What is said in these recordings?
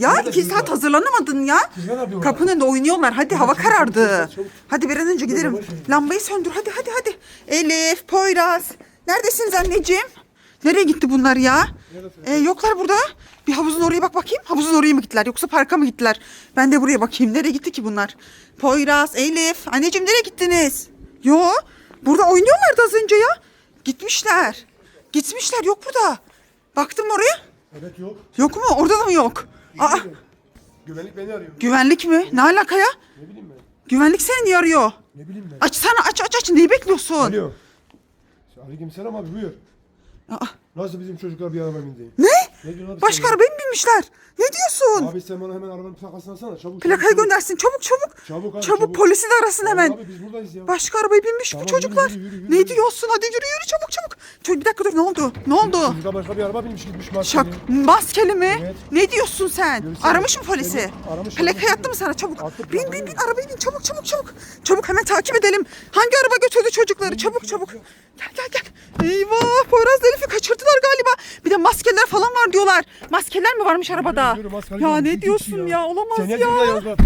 ya. İki saat hazırlanamadın ya. Kapının önünde oynuyorlar. Hadi hava karardı. Hadi bir an önce gidelim. Lambayı söndür. Hadi hadi hadi. Elif, Poyraz. Neredesiniz anneciğim? Nereye gitti bunlar ya? Ee, yoklar burada. Bir havuzun oraya bak bakayım. Havuzun oraya mı gittiler yoksa parka mı gittiler? Ben de buraya bakayım. Nereye gitti ki bunlar? Poyraz, Elif. Anneciğim nereye gittiniz? Yo. Burada oynuyorlardı az önce ya. Gitmişler. Gitmişler yok burada. Baktım oraya. Evet yok. Yok mu? Orada da mı yok? Aa, Güvenlik beni arıyor. güvenlik mi? Ne alaka ya? Ne bileyim ben. Güvenlik seni niye arıyor? Ne bileyim ben. Açsana aç aç aç. Neyi bekliyorsun? Alo. Aleyküm selam abi buyur. Aa, Nasıl bizim çocuklar bir araba bindi? ne? Ne diyorsun? Başka arabaya mı binmişler? Ne diyorsun? Abi sen bana hemen arabanın plakasını alsana çabuk. Plakayı çabuk, göndersin. Çabuk çabuk. Çabuk abi, Çabuk polisi de arasın çabuk. hemen. Abi biz buradayız ya. Başka arabaya binmiş Tamam, bu yürü, çocuklar. yürü, yürü, yürü, ne yürü. diyorsun? Hadi yürü yürü çabuk çabuk. Çocuk bir dakika dur ne oldu? Ne oldu? Çocuklar başka bir araba binmiş gitmiş maskeli. Şak maskeli mi? Evet. Ne diyorsun sen? Görüşsene. Aramış mı polisi? Evet, aramış, Plakayı attı mı sana çabuk? Attı, bin plakayı. bin bin arabaya bin çabuk çabuk çabuk. Çabuk hemen takip edelim. Hangi araba götürdü çocukları? Çabuk çabuk. Gel gel gel. Eyvah Poyraz Elif'i kaçırdılar galiba. Bir de maskeler falan var diyorlar. Maskeler mi varmış arabada? Yürü, maskeli Ya yürü, ne diyorsun git ya? Olamaz Sen ne ya. ya?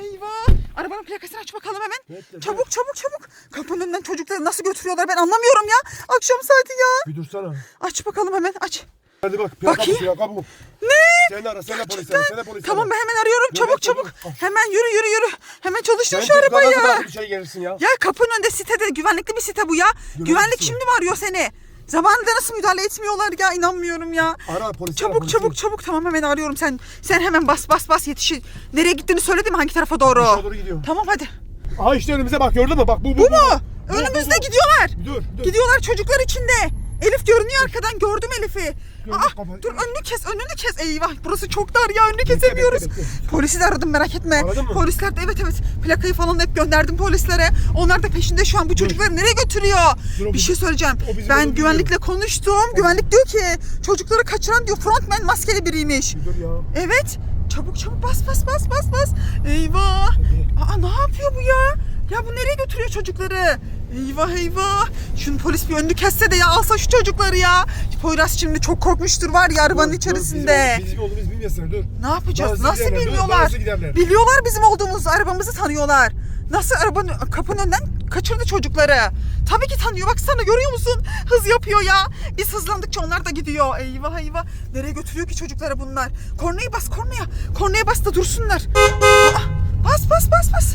Eyvah. Arabanın plakasını aç bakalım hemen. Evet, evet. Çabuk çabuk çabuk. Kapının önünden çocukları nasıl götürüyorlar ben anlamıyorum ya. Akşam saati ya. Bir dursana. Aç bakalım hemen aç. Hadi bak plaka Bakayım. bu plaka bu. Ne? Sen ara sen de polis ara sen de polis Tamam ara. ben hemen arıyorum. Çabuk çabuk. dur. Hemen yürü yürü yürü. Hemen çalıştır Sen şu arabayı. nasıl bırakıp içeri gelirsin ya? Ya kapının önünde sitede güvenlikli bir site bu ya. Güvenlik şimdi mi arıyor seni? Zamanında nasıl müdahale etmiyorlar ya inanmıyorum ya. Ara polisi ara Çabuk polisi. çabuk çabuk tamam hemen arıyorum sen. Sen hemen bas bas bas yetişin. Nereye gittiğini söyledi mi hangi tarafa doğru? Aşağı doğru gidiyorum. Tamam hadi. Aha işte önümüze bak gördün mü? Bak bu bu. Bu mu? Bu, Önümüzde bu, bu. gidiyorlar. Dur dur. Gidiyorlar çocuklar içinde. Elif görünüyor arkadan gördüm Elif'i. Kapat. dur önünü kes önünü kes. Eyvah burası çok dar ya önünü kesemiyoruz. bekle, bekle. Polisi de aradım merak etme. Aradın mı? Polisler de evet evet plakayı falan hep gönderdim polislere. Onlar da peşinde şu an bu çocukları nereye götürüyor? Dur, o bir bizim- şey söyleyeceğim. o bizim Ben oğlum güvenlikle konuştum. Güvenlik diyor ki çocukları kaçıran diyor frontman maskeli biriymiş. Dur ya. Evet. Çabuk çabuk bas bas bas bas bas. Eyvah. Aa ne yapıyor bu ya? Ya bu nereye götürüyor çocukları? Eyvah eyvah. Şunu polis bir önünü kesse de ya alsa şu çocukları ya. Poyraz şimdi çok korkmuştur var ya arabanın Dur, dur, içerisinde. Bizim, bizim olduğumuzu bilmesinler dur. Ne yapacağız? Nasıl Nasıl giderler? bilmiyorlar? Nasıl giderler? Biliyorlar bizim olduğumuz arabamızı tanıyorlar. Nasıl arabanın kapının önünden kaçırdı çocukları. Tabii ki tanıyor. Baksana görüyor musun? Hız yapıyor ya. Biz hızlandıkça onlar da gidiyor. Eyvah eyvah. Nereye götürüyor ki çocukları bunlar? Kornaya bas kornaya. Kornaya bas da dursunlar. Aa, bas bas bas bas.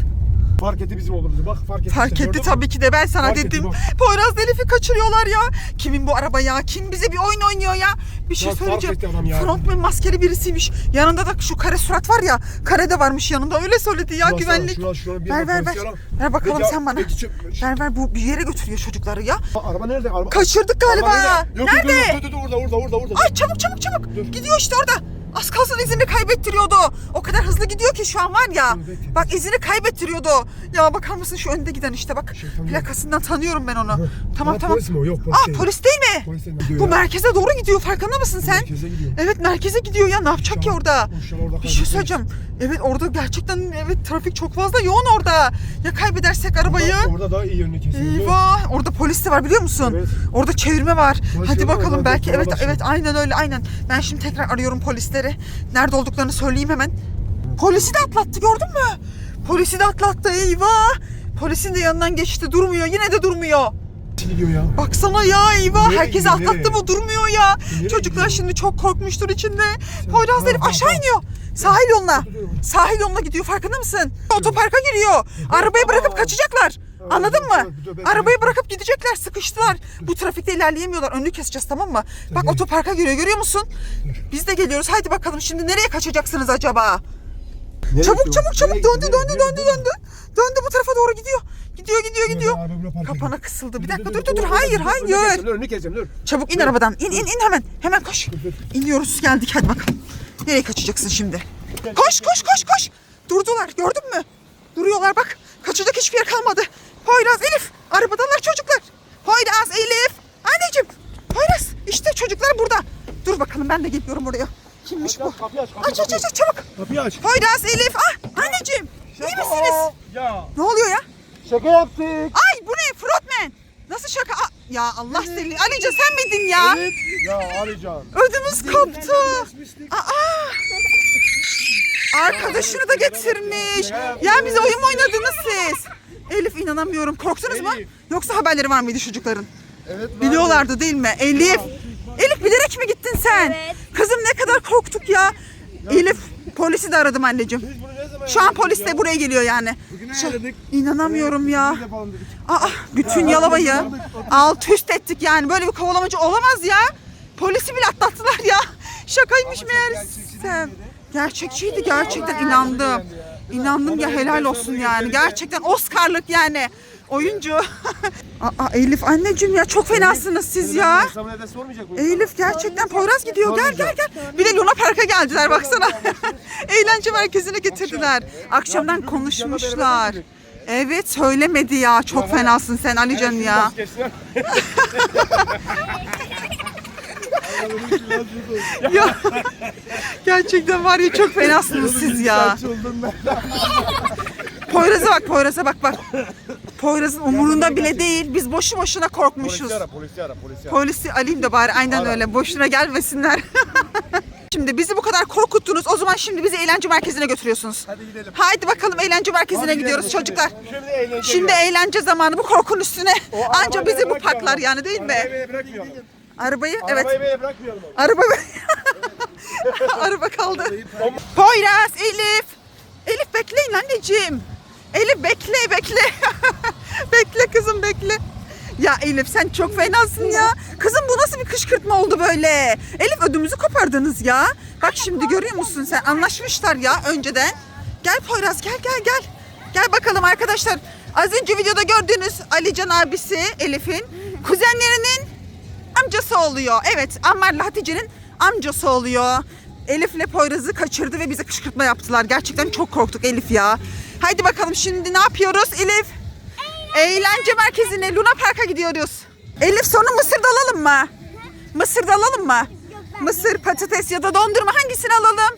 Fark etti bizim olduğumuzu bak fark etti. Fark etti tabii ki de ben sana Fark etti dedim. bak. Poyraz Elif'i kaçırıyorlar ya. Kimin bu araba ya? Kim bize bir oyun oynuyor ya? Bir şey Ya fark söyleyeceğim. etti adam ya. Frontman maskeli birisiymiş. Yanında da şu kare surat var ya. Kare de varmış yanında. Öyle söyledi ya Şurası, güvenlik. şurası, şurası, bir ver ver ver. ara. Ver bakalım Peki, sen bana. peki, Ver ver bu bir yere götürüyor çocukları ya. Aa, Araba nerede? Araba... Kaçırdık galiba. Araba Yok, yok, Nerede? Dur dur dur orada orada orada orada. Ay çabuk çabuk çabuk. Dur. Gidiyor işte orada. Az kalsın izini kaybettiriyordu. O kadar hızlı gidiyor ki şu an var ya. Bak izini kaybettiriyordu. Ya bakar mısın şu önde giden işte bak. Şey, tamam. Plakasından tanıyorum ben onu. Tamam tamam. Polis mi o? Yok polis Aa değil. polis değil mi? Polis değil. Gidiyor Bu ya. merkeze doğru gidiyor farkında mısın sen? Merkeze gidiyor. Evet merkeze gidiyor ya ne yapacak ki orada? Bir şey söyleyeceğim. Evet orada gerçekten evet trafik çok fazla yoğun orada. Ya kaybedersek arabayı? Orada, orada daha iyi yönünü kesiyor. Eyvah orada polis de var biliyor musun? Evet. Orada çevirme var. Polis Hadi bakalım belki evet, evet aynen öyle aynen. Ben şimdi tekrar arıyorum polisleri. Nerede olduklarını söyleyeyim hemen. Polisi de atlattı gördün mü? Polisi de atlattı eyvah. Polisin de yanından geçti durmuyor yine de durmuyor. Gidiyor ya? Baksana ya eyvah Nereye herkesi gidiyor, atlattı nereye? mı durmuyor ya. Nereye Çocuklar gidiyor? şimdi çok korkmuştur içinde. Poyraz ha, aşağı iniyor. Sahil yoluna. Sahil yoluna gidiyor farkında mısın? Otoparka giriyor. Arabayı bırakıp kaçacaklar. Anladın mı? Arabayı bırakıp gidecekler. Sıkıştılar. Bu trafikte ilerleyemiyorlar. Önünü keseceğiz tamam mı? Bak otoparka giriyor görüyor musun? Biz de geliyoruz. Haydi bakalım şimdi nereye kaçacaksınız acaba? Nereye Çabuk çabuk çabuk döndü döndü döndü gidiyor? döndü. Döndü bu tarafa doğru gidiyor. Gidiyor gidiyor gidiyor. Kapana kısıldı. Bir dakika dur, dur dur, Hayır hayır. Önünü keseceğim dur. Çabuk in arabadan. İn in in hemen. Hemen koş. İniyoruz geldik hadi bakalım. Nereye kaçacaksın şimdi? Koş koş koş koş. Durdular gördün mü? Duruyorlar bak. Kaçacak hiçbir yer kalmadı. Poyraz Elif. Arabadalar çocuklar. Poyraz Elif. Anneciğim. Poyraz işte çocuklar burada. Dur bakalım ben de geliyorum oraya. Kimmiş bu? Kapıyı aç, kapıyı Aç aç aç aç, çabuk. Kapıyı aç. Poyraz Elif. Ah anneciğim. İyi misiniz? Ya Ne oluyor ya? şaka yaptık. Ay bu ne? Frontman. Nasıl şaka? Aa, Ya Allah seni. Alice sen miydin ya? Evet. Ya Alican. Ödümüz koptu. Aa! Arkadaşını da getirmiş. Ya bize oyun oynadınız siz? Elif inanamıyorum. Korktunuz mu? Elif. Yoksa haberleri var mıydı çocukların? Evet. Biliyorlardı değil mi? Elif. Elif bilerek mi gittin sen? Evet. Kızım ne kadar korktuk ya. Elif polisi de aradım anneciğim. Biz bunu ne zaman Şu an yaptık polis de ya? buraya geliyor yani. Bugün Şu- ayarladık. İnanamıyorum ya. Biz yapalım dedik. Aa, bütün Yalova'yı alt üst ettik yani. Böyle bir kovalamacı olamaz ya. Polisi bile atlattılar ya. Şakaymış meğersem. Gerçekçiydi gerçekten inandım. İnandım ya helal olsun yani. Gerçekten Oscar'lık yani. Oyuncu. Aa, Elif anneciğim ya çok fenasınız siz ya. Elif gerçekten Poyraz gidiyor. Gel gel gel. Bir de Luna Park'a geldiler baksana. Eğlence merkezine getirdiler. Akşamdan konuşmuşlar. Evet söylemedi ya. Çok fenasın sen Alican ya. ya gerçekten var ya çok fenasınız siz ya. Poyraz'a bak Poyraz'a bak bak. Poyraz'ın umurunda bile değil. Biz boşu boşuna korkmuşuz. Polisi ara, polisi ara, polisi ara. Polisi alayım da bari aynen öyle. Boşuna gelmesinler. şimdi bizi bu kadar korkuttunuz. O zaman şimdi bizi eğlence merkezine götürüyorsunuz. Hadi gidelim. Haydi bakalım eğlence merkezine Hadi gidiyoruz gidelim, çocuklar. Şimdi eğlence Şimdi eğlence zamanı bu korkun üstüne. O Anca bizi bu paklar yani değil mi? Arabayı bırakmayalım. Arabayı evet. Arabayı böyle bırakmayalım. Araba Araba kaldı. Poyraz, Elif. Elif bekleyin anneciğim. Elif bekle bekle. bekle kızım bekle. Ya Elif sen çok fenasın ya. Kızım bu nasıl bir kışkırtma oldu böyle? Elif ödümüzü kopardınız ya. Bak şimdi görüyor musun sen? Anlaşmışlar ya önceden. Gel Poyraz gel gel gel. Gel bakalım arkadaşlar. Az önce videoda gördüğünüz Alican abisi Elif'in kuzenlerinin amcası oluyor. Evet Ammar'la Hatice'nin amcası oluyor. Elif'le Poyraz'ı kaçırdı ve bize kışkırtma yaptılar. Gerçekten çok korktuk Elif ya. Haydi bakalım şimdi ne yapıyoruz Elif? Eğlence merkezine Luna Park'a gidiyoruz. Elif sonra mısır da alalım mı? Mısır da alalım mı? Mısır, patates ya da dondurma hangisini alalım?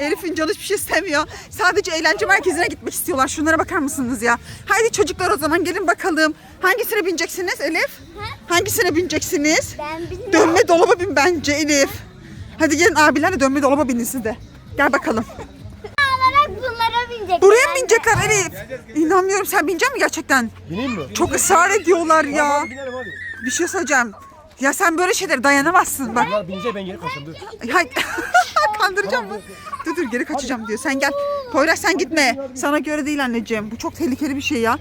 Elif'in canı hiçbir şey istemiyor. Sadece eğlence merkezine gitmek istiyorlar. Şunlara bakar mısınız ya? Haydi çocuklar o zaman gelin bakalım. Hangisine bineceksiniz Elif? Hangisine bineceksiniz? Ben bilmiyorum. Dönme dolaba bin bence Elif. Hadi gelin abilerle dönme dolaba binin siz de. Gel bakalım. olarak bunlara binecek. Buraya mı binecekler Elif? İnanmıyorum sen binecek mi gerçekten? Bineyim mi? Çok ısrar ediyorlar ya. Binelim hadi. Bir şey söyleyeceğim. Ya sen böyle şeylere dayanamazsın bak. Bunlar binecek ben geri kaçayım dur. Hay kandıracağım mı? Dur dur geri kaçacağım diyor. Sen gel. Poyraz sen gitme. Sana göre değil anneciğim. Bu çok tehlikeli bir şey ya.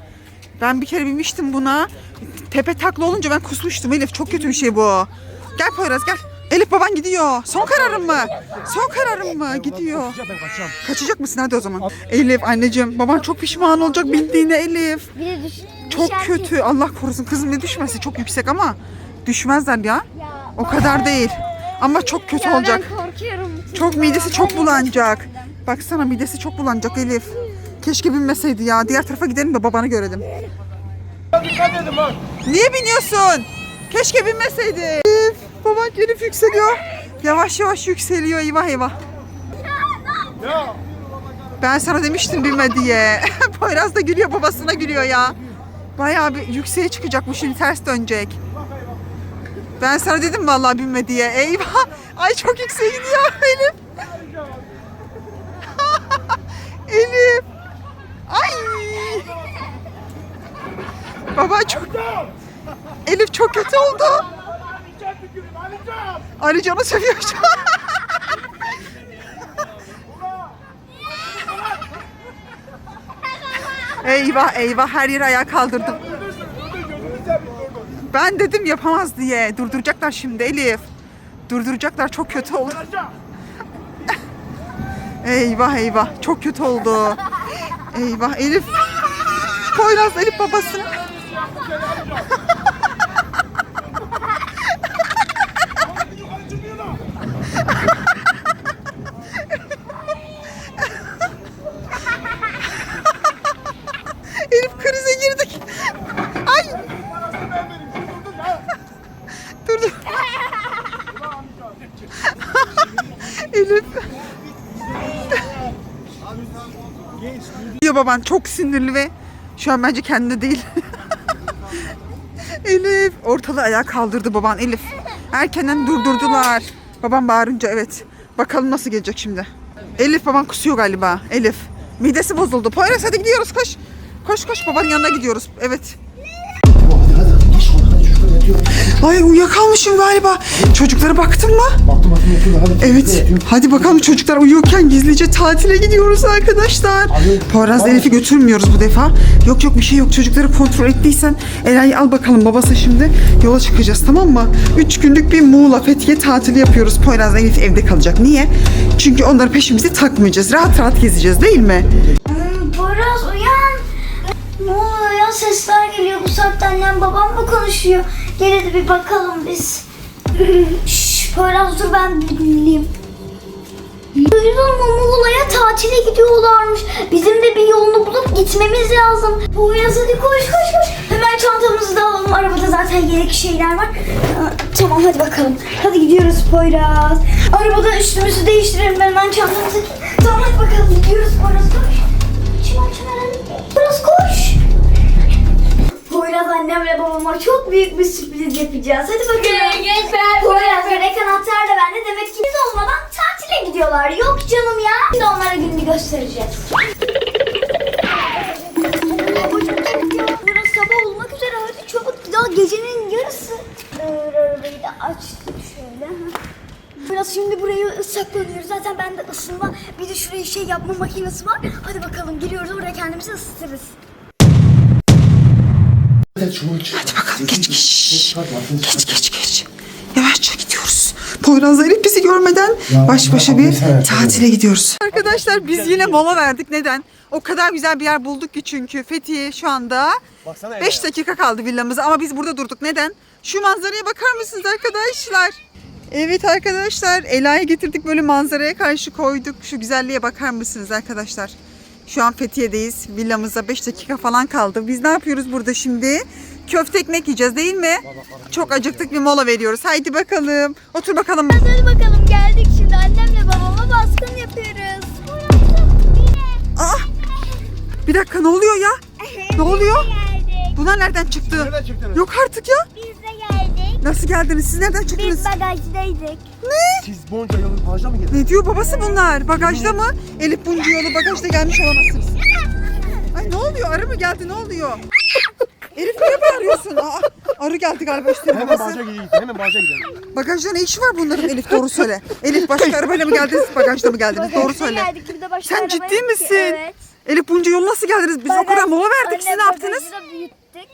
Ben bir kere binmiştim buna. Tepe takla olunca ben kusmuştum Elif. Çok kötü bir şey bu. Gel Poyraz gel. Elif baban gidiyor. Son kararın mı? Son kararın mı? Gidiyor. Kaçacağım ben kaçacağım. Kaçacak mısın hadi o zaman? Elif anneciğim baban çok pişman olacak bindiğine Elif. Bir de düş, Çok kötü. Allah korusun. Kızım ne düşmesi çok yüksek ama düşmezler ya. Ya, O kadar değil. Ama çok kötü olacak. Ben korkuyorum. Çok midesi çok bulanacak. Baksana midesi çok bulanacak Elif. Keşke binmeseydi ya. Diğer tarafa gidelim de babanı görelim. Dikkat edin bak. Niye biniyorsun? Keşke binmeseydi. Elif, baban Elif yükseliyor. Yavaş yavaş yükseliyor. Eyvah eyvah. Ya. Ben sana demiştim binme diye. Poyraz da gülüyor babasına gülüyor ya. Bayağı bir yükseğe çıkacak bu şimdi ters dönecek. Ben sana dedim vallahi binme diye. Eyvah. Ay çok yükseğe gidiyor Elif. Elif. Ay. Baba çok... Elif çok kötü oldu. Ali Can'ı seviyor şu an. Eyvah eyvah her yeri ayağa kaldırdım. Ben dedim yapamaz diye. Durduracaklar şimdi Elif. Durduracaklar çok kötü oldu. eyvah eyvah çok kötü oldu. Eyvah Elif. Poyraz Elif babasını. Elif krize girdik. Ay. Dur dur. Elif. Diyor baban çok sinirli ve şu an bence kendine değil. Elif ortalığı ayağa kaldırdı baban Elif. Erkenden durdurdular. Babam bağırınca evet. Bakalım nasıl gelecek şimdi. Elif baban kusuyor galiba. Elif. Midesi bozuldu. Poyraz hadi gidiyoruz koş. Koş koş babanın yanına gidiyoruz. Evet. Ay uyuyakalmışım galiba. Çocuklara baktın mı? Baktım baktım yatıyorlar hadi. Evet. Hadi bakalım çocuklar uyuyorken gizlice tatile gidiyoruz arkadaşlar. Abi, Poyraz abi. Elif'i götürmüyoruz bu defa. Yok yok bir şey yok. Çocukları kontrol ettiysen Ela'yı al bakalım babası şimdi. Yola çıkacağız tamam mı? Üç günlük bir Muğla Fethiye tatili yapıyoruz. Poyraz Elif evde kalacak. Niye? Çünkü onları peşimize takmayacağız. Rahat rahat gezeceğiz değil mi? Hmm, Poyraz uyan. Ne oluyor ya sesler geliyor bu saatte annem babam mı konuşuyor? Gel hadi bir bakalım biz. Şşş Poyraz dur ben bir dinleyeyim. Duydun mu Muğla'ya tatile gidiyorlarmış. Bizim de bir yolunu bulup gitmemiz lazım. Poyraz hadi koş koş koş. Hemen çantamızı da alalım. Arabada zaten gerekli şeyler var. Aa, Tamam hadi bakalım. Hadi gidiyoruz Poyraz. Arabada üstümüzü değiştirelim hemen çantamızı. Tamam hadi bakalım gidiyoruz Poyraz koş. Çimen çimen. Poyraz koş. Poyraz annemle babama çok büyük bir sürpriz yapacağız. Hadi bakalım. Poyraz yürek anahtar da bende. Demek ki biz olmadan tatile gidiyorlar. Yok canım ya. Biz onlara gününü göstereceğiz. Burası sabah olmak üzere. Hadi çabuk. Daha gecenin yarısı. Dur, Arabayı da açtık şöyle. Biraz şimdi burayı saklanıyoruz. Zaten bende ısınma. Bir de şuraya şey yapma makinesi var. Hadi bakalım giriyoruz oraya kendimizi ısıtırız. Hadi bakalım geç geç. Geç geç geç. Yavaşça gidiyoruz. Poyraz'la Elif bizi görmeden baş başa bir tatile gidiyoruz. Arkadaşlar biz yine mola verdik. Neden? O kadar güzel bir yer bulduk ki çünkü Fethiye şu anda Baksana 5 dakika kaldı villamıza ama biz burada durduk. Neden? Şu manzaraya bakar mısınız arkadaşlar? Evet arkadaşlar Ela'yı getirdik böyle manzaraya karşı koyduk. Şu güzelliğe bakar mısınız arkadaşlar? Şu an Fethiye'deyiz. Villamıza 5 dakika falan kaldı. Biz ne yapıyoruz burada şimdi? Köfte ekmek yiyeceğiz değil mi? Çok acıktık bir mola veriyoruz. Haydi bakalım. Otur bakalım. Hadi bakalım geldik şimdi annemle babama baskın yapıyoruz. Aa! Bir dakika ne oluyor ya? Ne oluyor? Bunlar nereden çıktı? Nereden çıktınız? Yok artık ya. Nasıl geldiniz? Siz nereden çıktınız? Biz bagajdaydık. Siz bonca yolun bağışla mı geldiniz? Ne diyor babası bunlar? Bagajda mı? Elif bunca yolu bagajda gelmiş olamazsınız. Ay ne oluyor? Arı mı geldi? Ne oluyor? Elif niye bağırıyorsun? Aa, arı geldi galiba üstüne Hemen babası. gidelim. Hemen bağışa gidelim. Bagajda ne işi var bunların Elif doğru söyle. Elif başka arabayla mı geldiniz bagajda mı geldiniz? Doğru söyle. Geldik bir de başka Sen ciddi ki. misin? Evet. Elif bunca yol nasıl geldiniz? Biz o kadar mola verdik. Siz ne yaptınız? bagajı da büyüttük.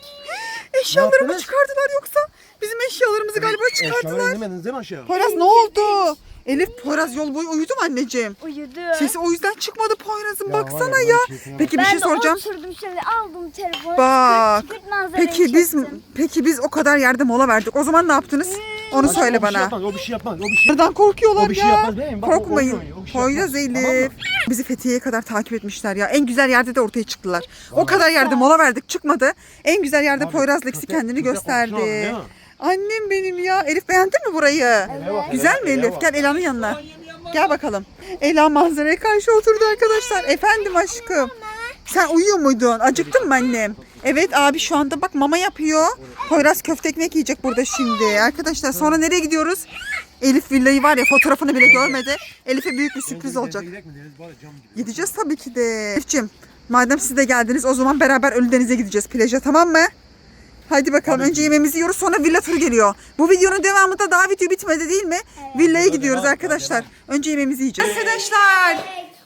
Eşyalarımı yaptınız? çıkardılar yoksa? Bizim eşyalarımızı galiba Eşyaları çıkardılar. inmediniz değil mi aşağı? Poyraz ne oldu? Elif Poyraz yol boyu uyudu mu anneciğim? Uyudu. Sesi o yüzden çıkmadı Poyraz'ın baksana ya, Peki bir ben şey de soracağım. oturdum şöyle aldım telefonu. Bak. çıkırt çıkırt manzarayı Peki biz çektim. peki biz o kadar yerde mola verdik. O zaman ne yaptınız? Onu Aşkım, söyle o bir şey bana. yapmaz, O bir şey yapmaz. O bir şey Nereden korkuyorlar O bir şey ya? yapmaz değil mi? Bak, o Korkmayın. korkmuyor, o bir şey Poyraz yapmaz. Elif. Tamam mı? Bizi Fethiye'ye kadar takip etmişler ya. En güzel yerde de ortaya çıktılar. O kadar yerde mola verdik çıkmadı. En güzel yerde ikisi köpek- kendini köpek gösterdi. değil mi? Annem benim ya. Elif beğendin mi burayı? Güzel mi Elif? Gel Ela'nın yanına. Gel bakalım. Ela manzaraya karşı oturdu arkadaşlar. Efendim aşkım. Sen uyuyor muydun? Acıktın mı annem? Evet abi şu anda bak mama yapıyor. Poyraz köfte ekmek yiyecek burada şimdi. Arkadaşlar sonra nereye gidiyoruz? Elif villayı var ya fotoğrafını bile görmedi. Elif'e büyük bir sürpriz olacak. Gideceğiz tabii ki de. Elif'ciğim madem siz de geldiniz o zaman beraber Ölüdeniz'e gideceğiz plaja tamam mı? Hadi bakalım önce yemeğimizi yiyoruz sonra villa turu geliyor. Bu videonun devamında daha video bitmedi değil mi? Villaya gidiyoruz arkadaşlar. Önce yemeğimizi yiyeceğiz. Arkadaşlar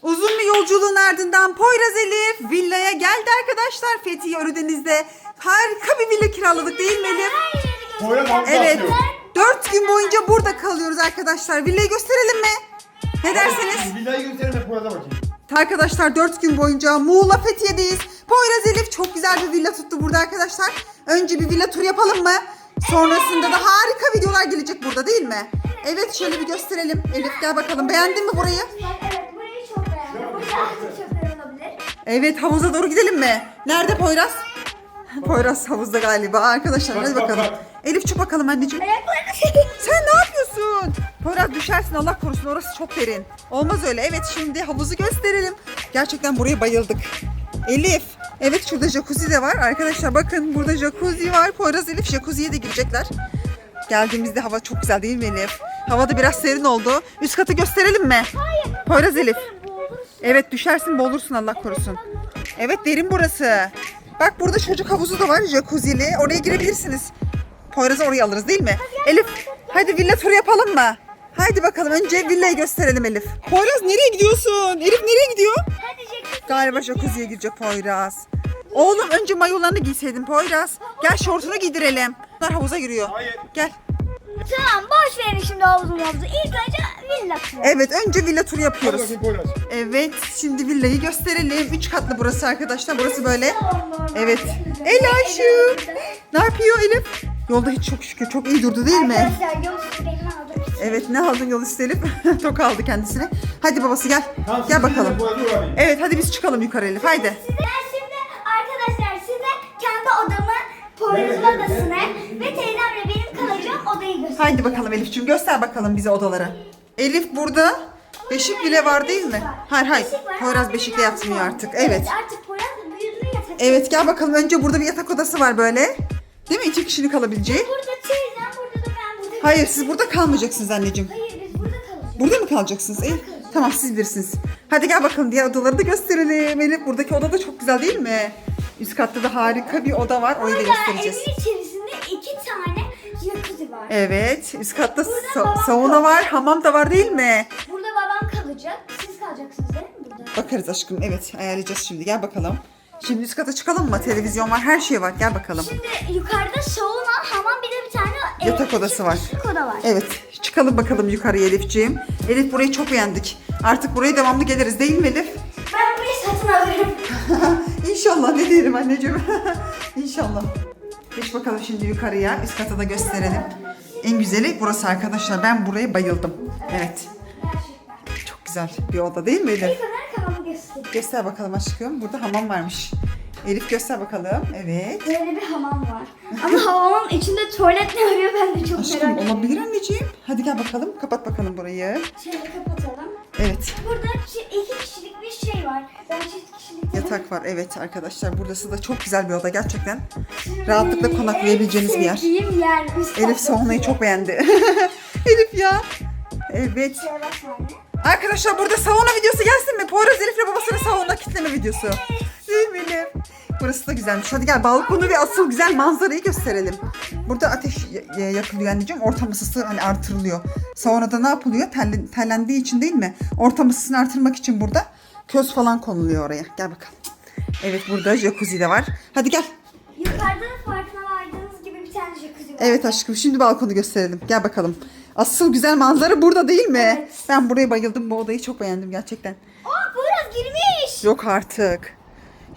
uzun bir yolculuğun ardından Poyraz Elif villaya geldi arkadaşlar. Fethiye Ölüdeniz'de harika bir villa kiraladık değil mi Elif? Evet. Dört gün boyunca burada kalıyoruz arkadaşlar. Villayı gösterelim mi? Ne dersiniz? Villayı gösterin de Poyraz'a bakayım. Arkadaşlar 4 gün boyunca Muğla Fethiye'deyiz. Poyraz Elif çok güzel bir villa tuttu burada arkadaşlar. Önce bir villa turu yapalım mı? Sonrasında da harika videolar gelecek burada değil mi? Evet şöyle bir gösterelim. Elif gel bakalım. Beğendin mi burayı? Evet burayı çok beğendim. Burada artık çöpler olabilir. Evet havuza doğru gidelim mi? Nerede Poyraz? Poyraz havuzda galiba. Arkadaşlar hadi bak, bakalım. bak. Elif çık bakalım anneciğim. Sen ne? Poyraz düşersin Allah korusun orası çok derin. Olmaz öyle. Evet şimdi havuzu gösterelim. Gerçekten buraya bayıldık. Elif Evet şurada jacuzzi de var. Arkadaşlar bakın burada jacuzzi var. Poyraz Elif jacuzziye de girecekler. Geldiğimizde hava çok güzel değil mi Elif? Havada biraz serin oldu. Üst katı gösterelim mi? Hayır. Poyraz Elif. Evet düşersin boğulursun Allah korusun. Evet derin burası. Bak burada çocuk havuzu da var jacuzzi'li. Oraya girebilirsiniz. Poyraz'ı oraya alırız değil mi? Elif hadi villa turu yapalım mı? Haydi bakalım önce villayı gösterelim Elif. Poyraz nereye gidiyorsun? Elif nereye gidiyor? Galiba jacuzziye girecek Poyraz. Oğlum önce mayolarını giyseydin Poyraz. Gel şortunu giydirelim. Bunlar havuza giriyor. Hayır. Gel. Tamam boş verin şimdi havuzu havuzu. İlk önce villa turu. Evet önce villa turu Hadi yapıyoruz. bakayım Poyraz. Evet şimdi villayı gösterelim. Üç katlı burası arkadaşlar. Burası böyle. Evet. Elaşım. Ne yapıyor Elif? Yolda hiç çok şükür çok iyi durdu değil mi? Arkadaşlar yol üstü benim aldım. Evet ne aldın yol üstü Elif? Tok aldı kendisine. Hadi babası gel. Tamam, Gel bakalım. Evet hadi biz çıkalım yukarı Elif. Haydi. Ben şimdi arkadaşlar size kendi odamı, Poyraz'ın odasını ve teyzemle benim kalacağım odayı göstereyim. Haydi bakalım Elif'ciğim göster bakalım bize odaları. Elif burada beşik bile var değil mi? Hayır hayır. Poyraz beşikle yatmıyor artık. Evet. Artık Poyraz da büyüdü yatak. Evet gel bakalım önce burada bir yatak odası var böyle. Değil mi? İki kişinin kalabileceği. Burada teyzem, Hayır siz burada kalmayacaksınız anneciğim. Hayır biz burada kalacağız. Burada mı kalacaksınız? İyi. Tamam siz bilirsiniz. Hadi gel bakalım diğer odaları da gösterelim. Elif buradaki oda da çok güzel değil mi? Üst katta da harika bir oda var. Orayı da göstereceğiz. evin içerisinde iki tane jacuzzi var. Evet. Üst katta Burada sa- babam sauna var, hamam da var değil mi? Burada babam kalacak. Siz kalacaksınız değil mi burada? Bakarız aşkım. Evet ayarlayacağız şimdi. Gel bakalım. Şimdi üst kata çıkalım mı? Televizyon var, her şey var. Gel bakalım. Şimdi yukarıda sauna, hamam bir de Yatak odası küçük var. kişilik oda var. Evet. Çıkalım bakalım yukarıya Elifciğim. Elif burayı çok beğendik. Artık buraya devamlı geliriz değil mi Elif? Ben burayı satın alırım. İnşallah ne diyelim anneciğim. İnşallah. Geç bakalım şimdi yukarıya. Üst kata da gösterelim. En güzeli burası arkadaşlar. Ben buraya bayıldım. Evet. Çok güzel bir oda değil mi Elif? Göster bakalım aşkım. Burada hamam varmış. Elif göster bakalım. Evet. Böyle bir hamam var. Ama hamamın içinde tuvalet ne arıyor ben de çok Aşkım merak ediyorum. olabilir anneciğim. Hadi gel bakalım. Kapat bakalım burayı. Şöyle kapatalım. Evet. Burada çi- iki kişilik bir şey var. Ben çift kişilik Yatak var. Evet arkadaşlar. Burası da çok güzel bir oda gerçekten. Rahatlıkla konaklayabileceğiniz bir yer. Sevdiğim yer. Üst Elif katta. saunayı çok beğendi. Elif ya. Evet. Şöyle bak anne. Arkadaşlar burada sauna videosu gelsin mi? Poyraz Elif'le babasının sauna kitleme videosu. Değil mi Elif? Burası da güzelmiş. Hadi gel balkonu ve asıl güzel manzarayı gösterelim. Burada ateş yakılıyor anneciğim. Ortam ısısı hani artırılıyor. Saunada ne yapılıyor? Tellen, tellendiği için değil mi? Ortam ısısını artırmak için burada köz falan konuluyor oraya. Gel bakalım. Evet burada jacuzzi de var. Hadi gel. Yukarıda farkına vardığınız gibi bir tane jacuzzi var. Evet aşkım şimdi balkonu gösterelim. Gel bakalım. Asıl güzel manzara burada değil mi? Evet. Ben buraya bayıldım. Bu odayı çok beğendim gerçekten. Aa Poyraz girmiş. Yok artık.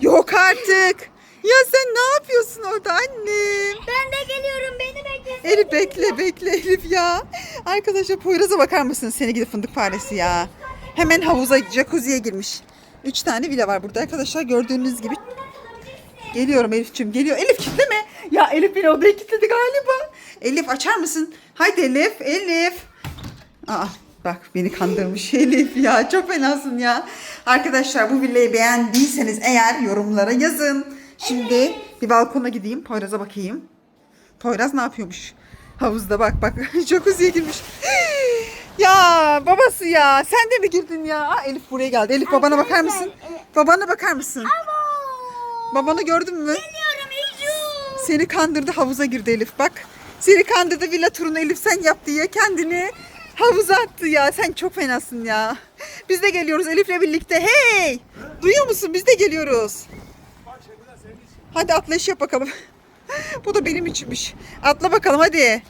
Yok artık. Ya sen ne yapıyorsun orada annem? Ben de geliyorum beni bekle. Elif bekle bekle Elif ya. Arkadaşlar Poyraz'a bakar mısınız? Seni gidip fındık faresi ya. Hemen havuza jacuzziye girmiş. Üç tane villa var burada arkadaşlar gördüğünüz gibi. Geliyorum Elif'ciğim geliyor. Elif kilitleme. Ya Elif beni odaya kilitledi galiba. Elif açar mısın? Haydi Elif. Elif. Aa bak beni kandırmış Elif ya. Çok fenasın ya. Arkadaşlar bu villayı beğendiyseniz eğer yorumlara yazın. Şimdi bir balkona gideyim. Poyraz'a bakayım. Poyraz ne yapıyormuş? Havuzda bak bak. Jacuzziye girmiş. ya babası ya. Sen de mi girdin ya? Aa, Elif buraya geldi. Elif babana bakar mısın? Babana bakar mısın? Babanı gördün mü? Seni kandırdı havuza girdi Elif bak. Seni kandırdı villa turunu Elif sen yap diye kendini havuza attı ya. Sen çok fenasın ya. Biz de geliyoruz Elif'le birlikte. Hey! Duyuyor musun? Biz de geliyoruz. Hadi atlayış yap bakalım. Bu da benim içinmiş. Atla bakalım hadi.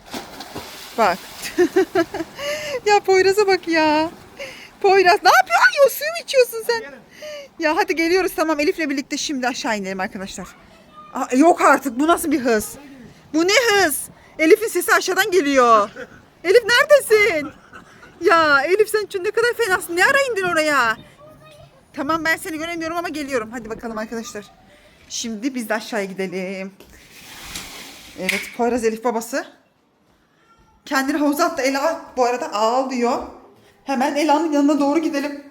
Bak. ya Poyraz'a bak ya. Poyraz ne yapıyorsun? Ya, suyu mu içiyorsun sen? Ya hadi geliyoruz tamam Elif'le birlikte şimdi aşağı inelim arkadaşlar. Aa, yok artık bu nasıl bir hız? Bu ne hız? Elif'in sesi aşağıdan geliyor. Elif neredesin? Ya Elif sen çünkü ne kadar fenasın. Ne ara indin oraya? Tamam ben seni göremiyorum ama geliyorum. Hadi bakalım arkadaşlar. Şimdi biz de aşağıya gidelim. Evet Poyraz Elif babası. Kendini havuza attı. Ela bu arada ağlıyor. Hemen Ela'nın yanına doğru gidelim.